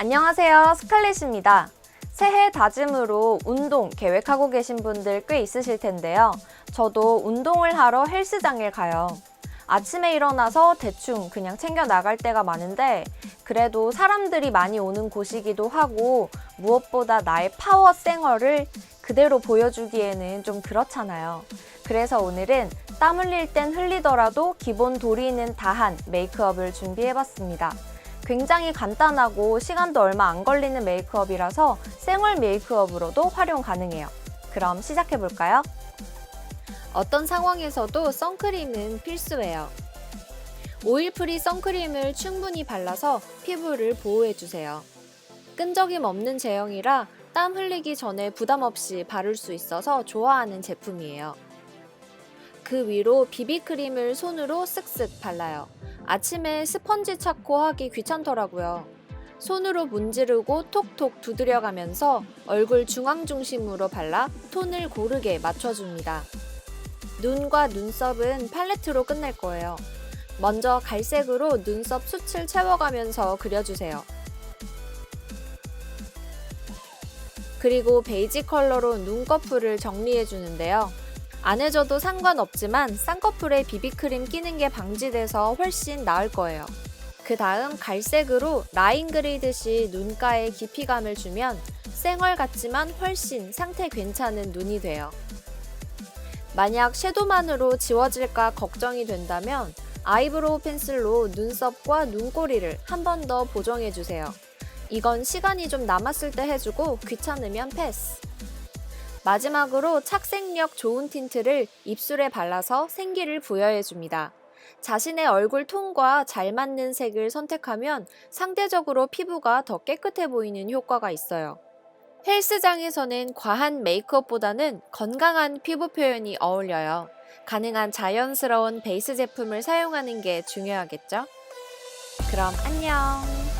안녕하세요. 스칼렛입니다. 새해 다짐으로 운동 계획하고 계신 분들 꽤 있으실 텐데요. 저도 운동을 하러 헬스장에 가요. 아침에 일어나서 대충 그냥 챙겨 나갈 때가 많은데 그래도 사람들이 많이 오는 곳이기도 하고 무엇보다 나의 파워 쌩얼을 그대로 보여주기에는 좀 그렇잖아요. 그래서 오늘은 땀 흘릴 땐 흘리더라도 기본 도리는 다한 메이크업을 준비해봤습니다. 굉장히 간단하고 시간도 얼마 안 걸리는 메이크업이라서 생얼 메이크업으로도 활용 가능해요. 그럼 시작해볼까요? 어떤 상황에서도 선크림은 필수예요. 오일 프리 선크림을 충분히 발라서 피부를 보호해주세요. 끈적임 없는 제형이라 땀 흘리기 전에 부담 없이 바를 수 있어서 좋아하는 제품이에요. 그 위로 비비크림을 손으로 쓱쓱 발라요. 아침에 스펀지 찾고 하기 귀찮더라고요. 손으로 문지르고 톡톡 두드려가면서 얼굴 중앙 중심으로 발라 톤을 고르게 맞춰줍니다. 눈과 눈썹은 팔레트로 끝낼 거예요. 먼저 갈색으로 눈썹 숱을 채워가면서 그려주세요. 그리고 베이지 컬러로 눈꺼풀을 정리해 주는데요. 안 해줘도 상관없지만 쌍꺼풀에 비비크림 끼는 게 방지돼서 훨씬 나을 거예요. 그 다음 갈색으로 라인 그리듯이 눈가에 깊이감을 주면 쌩얼 같지만 훨씬 상태 괜찮은 눈이 돼요. 만약 섀도우만으로 지워질까 걱정이 된다면 아이브로우 펜슬로 눈썹과 눈꼬리를 한 번 더 보정해 주세요. 이건 시간이 좀 남았을 때 해주고 귀찮으면 패스. 마지막으로 착색력 좋은 틴트를 입술에 발라서 생기를 부여해 줍니다. 자신의 얼굴 톤과 잘 맞는 색을 선택하면 상대적으로 피부가 더 깨끗해 보이는 효과가 있어요. 헬스장에서는 과한 메이크업보다는 건강한 피부 표현이 어울려요. 가능한 자연스러운 베이스 제품을 사용하는 게 중요하겠죠? 그럼 안녕!